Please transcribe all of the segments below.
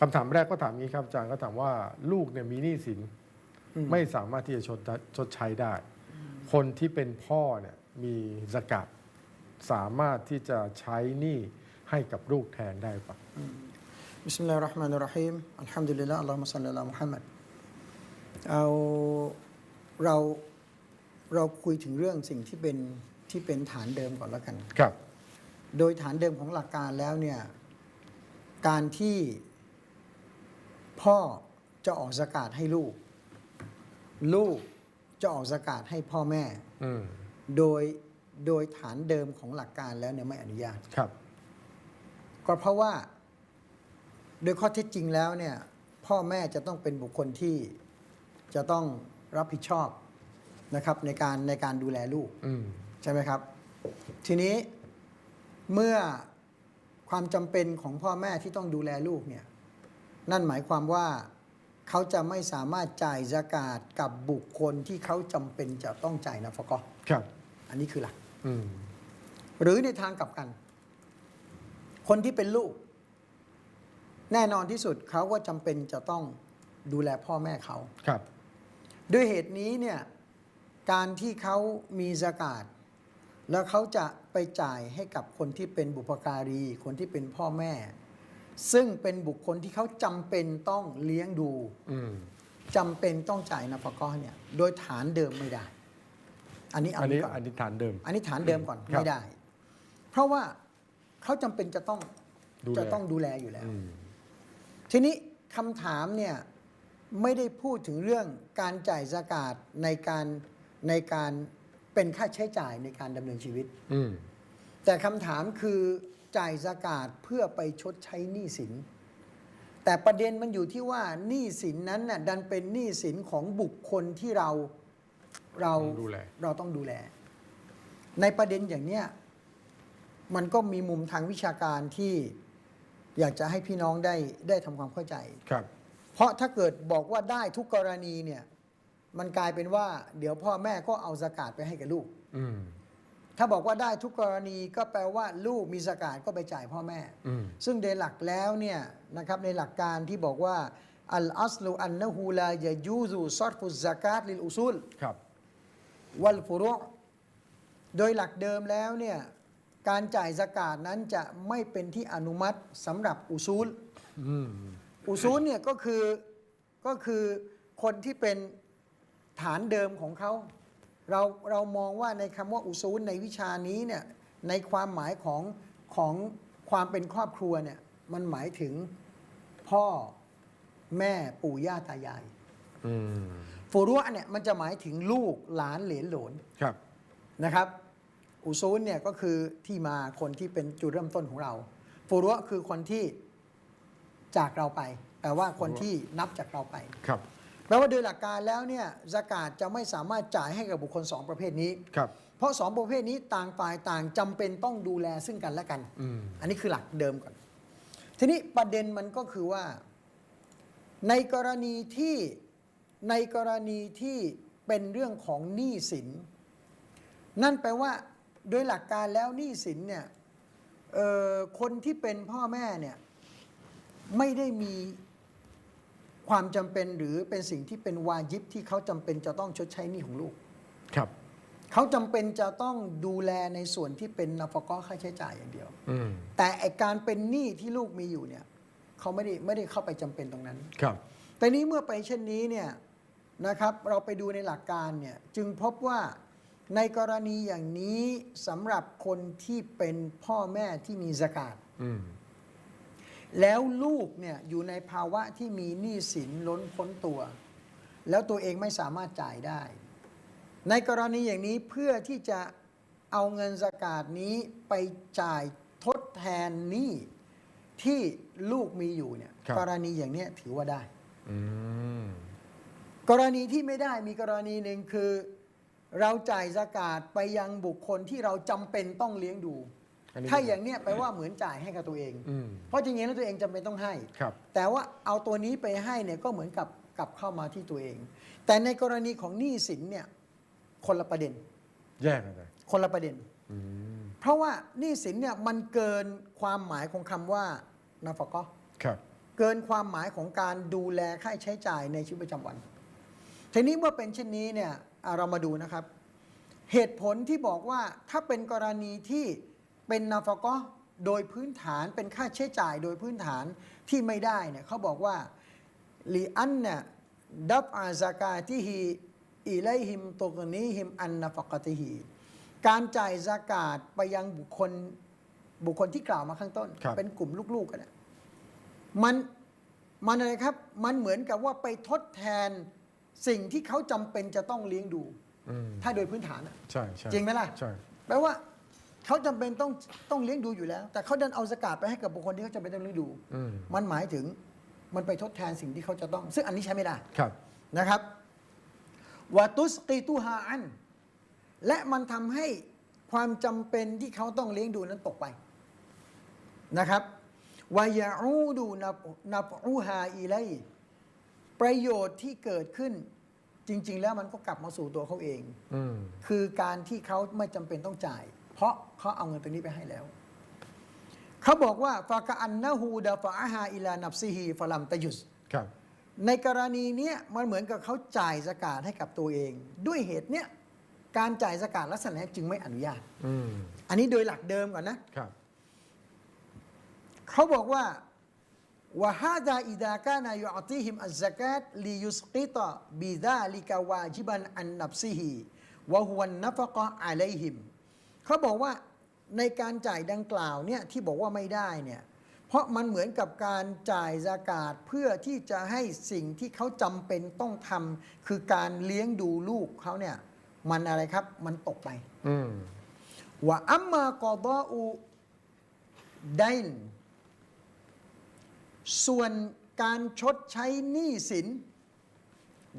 คำถามแรกก็ถามงี้ครับอาจารย์ก็ถามว่าลูกเนี่ยมีหนี้สินอืมไม่สามารถที่จะชดชดใช้ได้ คนที่เป็นพ่อเนี่ยมีสกัดสามารถที่จะใช้หนี้ให้กับลูกแทนได้ปะบิสมิลลาฮิรเราะห์มานิรเราะฮีมอัลฮัมดุลิลลาห์อัลลอฮุมะศ็อลลัลลอฮุมุฮัมมัดเอาเราเราคุยถึงเรื่องสิ่งที่เป็นที่เป็นฐานเดิมก่อนแล้วกัน ครับ โดยฐานเดิมของหลักการแล้วเนี่ยการที่ พ่อจะออกสกาดให้ลูก ลูกจะออกสกาดให้พ่อแม่อืมโดยโดยฐานเดิมของหลักการแล้วเนี่ยไม่อนุญาตครับ ก็เพราะว่า โดยข้อเท็จจริงแล้วเนี่ย พ่อแม่จะต้องเป็นบุคคลที่จะต้องรับผิดชอบนะครับ ในการในการดูแลลูกอืมใช่ไหมครับ ทีนี้เมื่อความจำเป็นของพ่อแม่ที่ต้องดูแลลูกเนี่ย นั่นหมายความว่าเขาจะไม่สามารถจ่ายสกาดกับบุคคลที่เขาจำเป็นจะต้องจ่ายนะฟกอครับ อันนี้คือหลักอืมหรือในทางกลับกัน คนที่เป็นลูก แน่นอนที่สุดเขาก็จำเป็นจะต้องดูแลพ่อแม่เขาครับ ด้วยเหตุนี้เนี่ย การที่เขามีสกาดแล้วเขาจะไปจ่ายให้กับคนที่เป็นบุพการี คนที่เป็นพ่อแม่ ซึ่งเป็นบุคคลที่เขาจำเป็นต้องเลี้ยงดูอืม จำเป็นต้องจ่ายนาฟกอเนี่ย โดยฐานเดิมไม่ได้ อันนี้เอาอันนี้ก่อนอันนี้ฐานเดิม อันนี้ฐานเดิมก่อนครับไม่ได้ เพราะว่าเขาจำเป็นจะต้องดูแล จะต้องดูแลอยู่แล้ว อืม ทีนี้คำถามเนี่ยไม่ได้พูดถึงเรื่องการจ่ายสกาดในการในการเป็นค่าใช้จ่ายในการดำเนินชีวิต อืม แต่คำถามคือ จ่ายสกาดเพื่อไปชดใช้หนี้สิน แต่ประเด็นมันอยู่ที่ว่าหนี้สินนั้นน่ะดันเป็นหนี้สินของบุคคลที่เราเราดูแล เราต้องดูแล ในประเด็นอย่างเนี้ยมันก็มีมุมทางวิชาการที่อยากจะให้พี่น้องได้ได้ทำความเข้าใจ ครับ เพราะถ้าเกิดบอกว่าได้ทุกกรณีเนี่ย มันกลายเป็นว่า เดี๋ยวพ่อแม่ก็เอาสกาดไปให้กับลูก อืม ถ้าบอกว่าได้ทุกกรณีก็แปลว่าลูกมีสกาดก็ไปจ่ายพ่อแม่อืมซึ่งในหลักแล้วเนี่ยนะครับในหลักการที่บอกว่าอัลอัสลูอันนะฮูลายายูซูซอดฟุซากาตลิลอุซุลครับวัลฟุรุโดยหลักเดิมแล้วเนี่ยการจ่ายสกาดนั้นจะไม่เป็นที่อนุมัติสำหรับอุซูลอืมอุซูลเนี่ยก็คือก็คือคนที่เป็นฐานเดิมของเขา เราเรามองว่าในคำว่าอุซูลในวิชานี้เนี่ยในความหมายของของความเป็นครอบครัวเนี่ยมันหมายถึงพ่อแม่ปู่ย่าตายายอืมฟูรุอะเนี่ยมันจะหมายถึงลูกหลานเหลนโหลนครับนะครับ อุซูลเนี่ยก็คือที่มาคนที่เป็นจุดเริ่มต้นของเราฟูรุอะคือคนที่จากเราไปแปลว่าคนที่นับจากเราไปครับ แปลว่าโดยหลักการแล้วเนี่ยสกาดจะไม่สามารถจ่ายให้กับบุคคลสองประเภทนี้ ครับ เพราะสองประเภทนี้ต่างฝ่ายต่างจำเป็นต้องดูแลซึ่งกันและกัน อืม อันนี้คือหลักเดิมก่อน ทีนี้ประเด็นมันก็คือว่า ในกรณีที่ในกรณีที่เป็นเรื่องของหนี้สิน นั่นแปลว่าโดยหลักการแล้วหนี้สินเนี่ยเอ่อคนที่เป็นพ่อแม่เนี่ยไม่ได้มี ความจำเป็นหรือเป็นสิ่งที่เป็นวาญิบที่เขาจำเป็นจะต้องชดใช้หนี้ของลูก ครับเขาจำเป็นจะต้องดูแลในส่วนที่เป็นนาฟกอค่าใช้จ่ายอย่างเดียวอืมแต่ไอการเป็นหนี้ที่ลูกมีอยู่เนี่ยเขาไม่ได้ไม่ได้เข้าไปจำเป็นตรงนั้น ครับ แต่นี้เมื่อไปเช่นนี้เนี่ยนะครับ เราไปดูในหลักการเนี่ยจึงพบว่าในกรณีอย่างนี้สำหรับคนที่เป็นพ่อแม่ที่มีสกาดอืม แล้วลูกเนี่ยอยู่ในภาวะที่มีหนี้สินล้นพ้นตัว แล้วตัวเองไม่สามารถจ่ายได้ ในกรณีอย่างนี้เพื่อที่จะเอาเงินสกาดนี้ไปจ่ายทดแทนหนี้ที่ลูกมีอยู่เนี่ยครับ กรณีอย่างเนี้ยถือว่าได้ อืม กรณีที่ไม่ได้มีกรณีหนึ่งคือ เราจ่ายสกาดไปยังบุคคลที่เราจำเป็นต้องเลี้ยงดูอันนี้ ถ้าอย่างเนี้ยแปลว่าเหมือนจ่ายให้กับตัวเองอืมเพราะจริงๆแล้วตัวเองจำเป็นต้องให้ ครับ แต่ว่าเอาตัวนี้ไปให้เนี่ยก็เหมือนกับกลับเข้ามาที่ตัวเอง แต่ในกรณีของหนี้สินเนี่ยคนละประเด็น แยกกันเลยคนละประเด็น อืมเพราะว่าหนี้สินเนี่ยมันเกินความหมายของคำว่านาฟกอ ครับ เกินความหมายของการดูแลค่าใช้จ่ายในชีวิตประจำวัน ทีนี้เมื่อเป็นเช่นนี้เนี่ยอะเรามาดูนะครับ เหตุผลที่บอกว่าถ้าเป็นกรณีที่ เป็นนาฟกะห์โดยพื้นฐานเป็นค่าใช้จ่ายโดยพื้นฐานที่ไม่ได้เนี่ยเขาบอกว่าลีอันเนี่ยดับอาซากาติฮีอิไลฮิมตุกนีฮิมอันนาฟกติฮีการจ่ายซากาตไปยังบุคคลบุคคลที่กล่าวมาข้างต้นครับเป็นกลุ่มลูกๆกันเนี่ยมันมันอะไรครับ มันเหมือนกับว่าไปทดแทนสิ่งที่เขาจำเป็นจะต้องเลี้ยงดูอืมถ้าโดยพื้นฐานอะใช่ใช่จริงไหมล่ะใช่แปลว่า เขาจำเป็นต้องต้องเลี้ยงดูอยู่แล้ว แต่เขาดันเอาสกาดไปให้กับบุคคลที่เขาจำเป็นต้องเลี้ยงดู อืม มันหมายถึงมันไปทดแทนสิ่งที่เขาจะต้อง ซึ่งอันนี้ใช้ไม่ได้ ครับ นะครับวาตุสกีตุฮาอัน และมันทำให้ความจำเป็นที่เขาต้องเลี้ยงดูนั้นตกไปนะครับวายาอูดูนับนับอูฮาอีไลประโยชน์ที่เกิดขึ้นจริง ๆ แล้วมันก็กลับมาสู่ตัวเขาเอง อืม คือการที่เขาไม่จำเป็นต้องจ่าย เพราะเขาเอาเงินตัวนี้ไปให้แล้ว เขาบอกว่าฟากะอันนะฮูดาฟะอาฮาอิลานับซิฮีฟลัมตะยุสครับในกรณีเนี้ยมันเหมือนกับเขาจ่ายสกาดให้กับตัวเอง ด้วยเหตุเนี้ยการจ่ายสกาดลักษณะนี้จึงไม่อนุญาตอืมอันนี้โดยหลักเดิมก่อนนะครับ เขาบอกว่าวะฮาดาอิดากานายุอติฮิมอัซกาตลิยุสกิตะบิดาลิกาวาจิบันอันนับซิฮีวะฮวนนัฟกะอะลัยฮิม เขาบอกว่าในการจ่ายดังกล่าวเนี่ยที่บอกว่าไม่ได้เนี่ยเพราะมันเหมือนกับการจ่ายสากาศเพื่อที่จะให้สิ่งที่เขาจำเป็นต้องทำคือการเลี้ยงดูลูกเขาเนี่ยมันอะไรครับมันตกไปอืมว่าอัมมากอดออูไดนส่วนการชดใช้หนี้สิน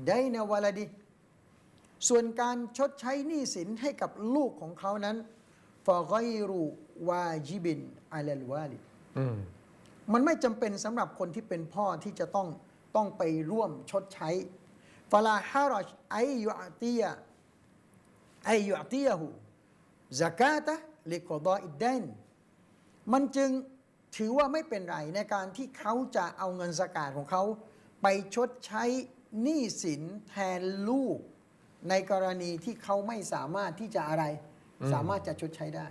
ไดนวาลดี ส่วนการชดใช้หนี้สินให้กับลูกของเขานั้น ฟะกอยรูวาจิบินอัลลวาลิดอืมมันไม่จำเป็นสำหรับคนที่เป็นพ่อที่จะต้องต้องไปร่วมชดใช้ฟาลาฮารอชไอยุอตียไอยุอตียหูซากาตะลิกอดออิดเดนมันจึงถือว่าไม่เป็นไรในการที่เขาจะเอาเงินสกาดของเขาไปชดใช้หนี้สินแทนลูก ในกรณีที่เขาไม่สามารถที่จะอะไร สามารถจะชดใช้ได้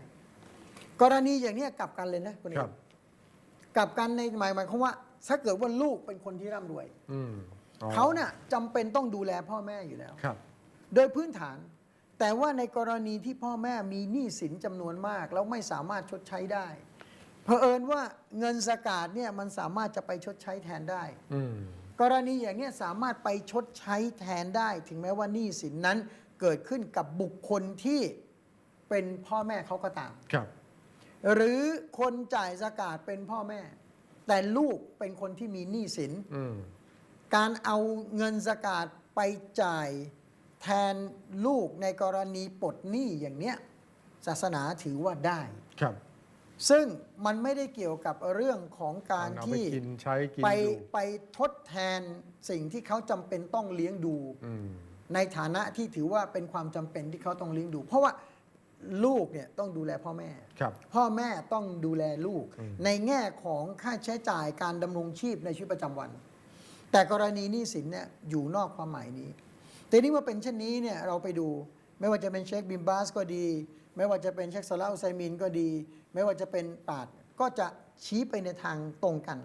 กรณีอย่างเนี้ยกลับกันเลยนะคุณเอครักบกลับกันในหมายหมายความว่า ถ้าเกิดว่าลูกเป็นคนที่ร่ำรวย อืมอ๋อเขาเนี่ยจำเป็นต้องดูแลพ่อแม่อยู่แล้ว ครับ โดยพื้นฐาน แต่ว่าในกรณีที่พ่อแม่มีหนี้สินจำนวนมาก แล้วไม่สามารถชดใช้ได้เผอิญว่าเงินสกาดเนี่ยมันสามารถจะไปชดใช้แทนได้ อืม กรณีอย่างเนี้ยสามารถไปชดใช้แทนได้ ถึงแม้ว่าหนี้สินนั้นเกิดขึ้นกับบุคคลที่ เป็นพ่อแม่เขาก็ตาม ครับ หรือคนจ่ายสกาดเป็นพ่อแม่ แต่ลูกเป็นคนที่มีหนี้สิน อืม การเอาเงินสกาดไปจ่ายแทนลูกในกรณีปลดหนี้อย่างเนี้ยศาสนาถือว่าได้ ครับซึ่งมันไม่ได้เกี่ยวกับเรื่องของการเอาไปที่กินใช้กินไปอยู่ไปทดแทนสิ่งที่เขาจำเป็นต้องเลี้ยงดู อืม ในฐานะที่ถือว่าเป็นความจำเป็นที่เขาต้องเลี้ยงดู เพราะว่า ลูกเนี่ยต้องดูแลพ่อแม่ ครับ พ่อแม่ต้องดูแลลูกอืมในแง่ของค่าใช้จ่ายการดำรงชีพในชีวิตประจำวัน แต่กรณีหนี้สินเนี่ยอยู่นอกความหมายนี้ แต่นี่ว่าเป็นเช่นนี้เนี่ยเราไปดูไม่ว่าจะเป็นเชคบิมบาสก็ดี ไม่ว่าจะเป็นเชคซาลาอุไซมินก็ดี ไม่ว่าจะเป็นปาดก็จะชี้ไปในทางตรงกัน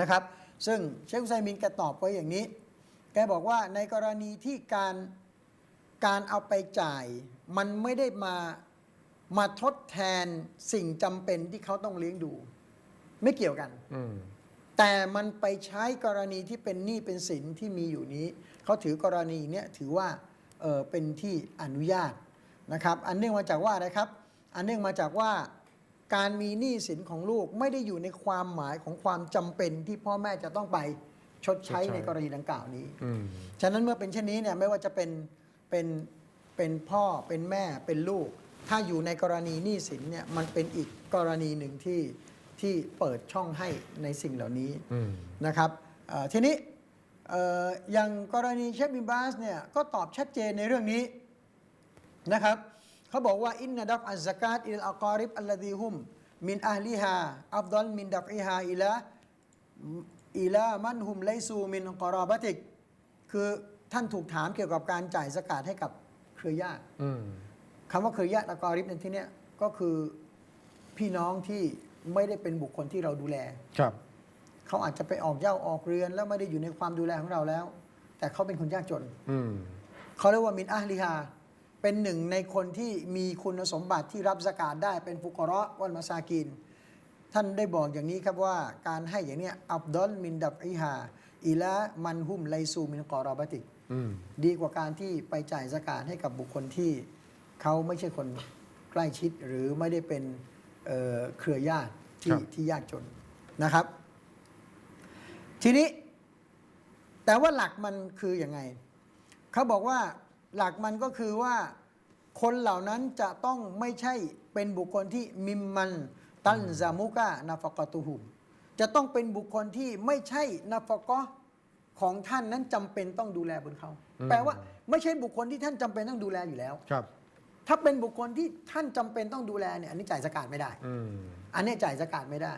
นะครับ ซึ่งเชคอุไซมินแกตอบไว้อย่างนี้ แกบอกว่าในกรณีที่การการเอาไปจ่าย มันไม่ได้มามาทดแทนสิ่งจำเป็นที่เขาต้องเลี้ยงดู ไม่เกี่ยวกัน อืม แต่มันไปใช้กรณีที่เป็นหนี้เป็นสินที่มีอยู่นี้ เขาถือกรณีเนี้ยถือว่าเออเป็นที่อนุญาตนะครับ อันเนื่องมาจากว่าอะไรครับ อันเนื่องมาจากว่า การมีหนี้สินของลูกไม่ได้อยู่ในความหมายของความจำเป็นที่พ่อแม่จะต้องไปชดใช้ชดใช้ ในกรณีดังกล่าวนี้ อืม ฉะนั้นเมื่อเป็นเช่นนี้เนี่ยไม่ว่าจะเป็นเป็น เป็นพ่อเป็นแม่เป็นลูก ถ้าอยู่ในกรณีหนี้สินเนี่ยมันเป็นอีกกรณีหนึ่งที่ที่เปิดช่องให้ในสิ่งเหล่านี้อืมนะครับเอ่อทีนี้เอ่ออย่างกรณีเชฟบินบาสเนี่ยก็ตอบชัดเจนในเรื่องนี้นะครับเขาบอกว่าอินนดับอัลซากาตอิลอักอริบอัลลดีฮุมมินอัลลิฮาอัฟดอลมินดับอิฮาอิลาอีลามันฮุมไลซูมินกอรอบติก คือท่านถูกถามเกี่ยวกับการจ่ายสกาดให้กับเค รือญาติอืมคำว่าเครือญาติและกอริบในที่เนี้ยก็คือพี่น้องที่ไม่ได้เป็นบุคคลที่เราดูแล ครับ เขาอาจจะไปออกเหย้าออกเรือน แล้วไม่ได้อยู่ในความดูแลของเราแล้ว แต่เขาเป็นคนยากจนอืมเขาเรียกว่ามินอัลลิฮา เป็นหนึ่งในคนที่มีคุณสมบัติที่รับสกาดได้เป็นฟุกเราะห์วันมาซากิน ท่านได้บอกอย่างนี้ครับว่าการให้อย่างเนี้ยอับดอลมินดับอิฮาอิละมันฮุมไลซูมินกอรอบติกอืม ดีกว่าการที่ไปจ่ายสกาดให้กับบุคคลที่เขาไม่ใช่คนใกล้ชิดหรือไม่ได้เป็นเอ่อเครือญาติที่ที่ยากจนนะครับ ทีนี้ แต่ว่าหลักมันคืออยังไงเขาบอกว่าหลักมันก็คือว่าคนเหล่านั้นจะต้องไม่ใช่เป็นบุคคลที่มิมมันตันซามุกะนาฟกตุหุมจะต้องเป็นบุคคลที่ไม่ใช่นาฟกะ ของท่านนั้นจำเป็นต้องดูแลบนเขา แปลว่าไม่ใช่บุคคลที่ท่านจำเป็นต้องดูแลอยู่แล้วครับ ถ้าเป็นบุคคลที่ท่านจำเป็นต้องดูแลเนี่ยอันนี้จ่ายสกาดไม่ได้อืมอันนี้จ่ายสกาดไม่ได้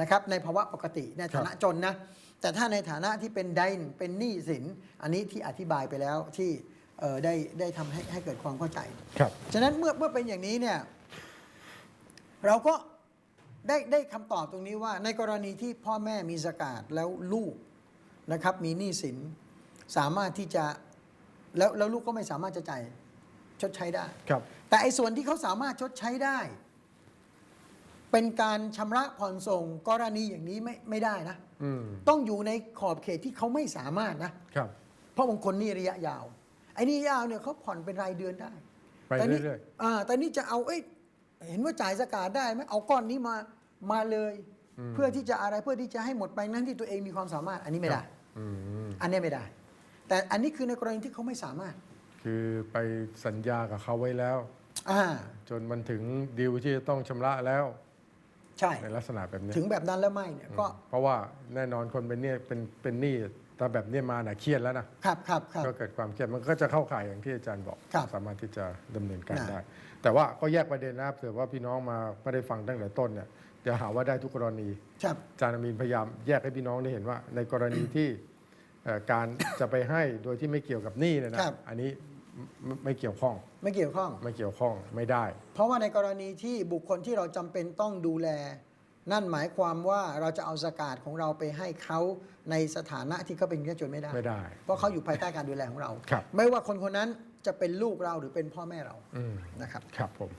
นะครับ ในภาวะปกติในฐานะจนนะ แต่ถ้าในฐานะที่เป็นไดนเป็นหนี้สิน อันนี้ที่อธิบายไปแล้วที่เอ่อได้ได้ทำให้ให้เกิดความเข้าใจ ครับ ฉะนั้นเมื่อเมื่อเป็นอย่างนี้เนี่ยเราก็ได้ได้คำตอบตรงนี้ว่า ในกรณีที่พ่อแม่มีสกาดแล้วลูก นะครับ มีหนี้สินสามารถที่จะแล้วแล้วลูกก็ไม่สามารถจะจ่ายชดใช้ได้ ครับ แต่ไอ้ส่วนที่เขาสามารถชดใช้ได้ เป็นการชำระผ่อนส่งกรณีอย่างนี้ไม่ไม่ได้นะ อืมต้องอยู่ในขอบเขตที่เขาไม่สามารถนะ ครับ เพราะบางคนนี่ระยะยาว ไอ้นี่ยาวเนี่ยเขาผ่อนเป็นรายเดือนได้ไปแต่นี่เรื่อยอ่าแต่นี่จะเอาเอ้ยเห็นว่าจ่ายสกาดได้ไหมเอาก้อนนี้มามาเลย เพื่อที่จะอะไรเพื่อที่จะให้หมดไปนั้นที่ตัวเองมีความสามารถอันนี้ไม่ได้ๆอืม อันนี้ไม่ได้ แต่อันนี้คือในกรณีที่เขาไม่สามารถ คือไปสัญญากับเขาไว้แล้วอ่าจนมันถึงดีลที่จะต้องชำระแล้ว ใช่ในลักษณะแบบนี้ถึงแบบนั้นแล้วไม่เนี่ยก็เพราะว่าแน่นอนคนเป็นเนี่ยเป็นเป็นหนี้แต่แบบเนี้ยมาน่ะเครียดแล้วนะครับครับครับก็เกิดความเครียดมันก็จะเข้าข่ายอย่างที่อาจารย์บอกครับสามารถที่จะดำเนินการน่ะได้ แต่ว่าก็แยกประเด็นนะเผื่อว่าพี่น้องมาไม่ได้ฟังตั้งแต่ต้นเนี่ย จะหาว่าได้ทุกกรณีครับอาจารย์อามีนพยายามแยกให้พี่น้องได้เห็นว่า ในกรณีที่เอ่อการจะไปให้โดยที่ไม่เกี่ยวกับหนี้เนี่ยนะครับ อันนี้ไม่ไม่เกี่ยวข้องไม่เกี่ยวข้อง ไม่เกี่ยวข้องไม่ได้ เพราะว่าในกรณีที่บุคคลที่เราจำเป็นต้องดูแล นั่นหมายความว่าเราจะเอาสกาดของเราไปให้เขาในสถานะที่เขาเป็นยากจนไม่ได้ ไม่ได้เพราะเขาอยู่ภายใต้การดูแลของเรา ครับ ไม่ว่าคนคนนั้นจะเป็นลูกเราหรือเป็นพ่อแม่เราอืมนะครับ ครับผม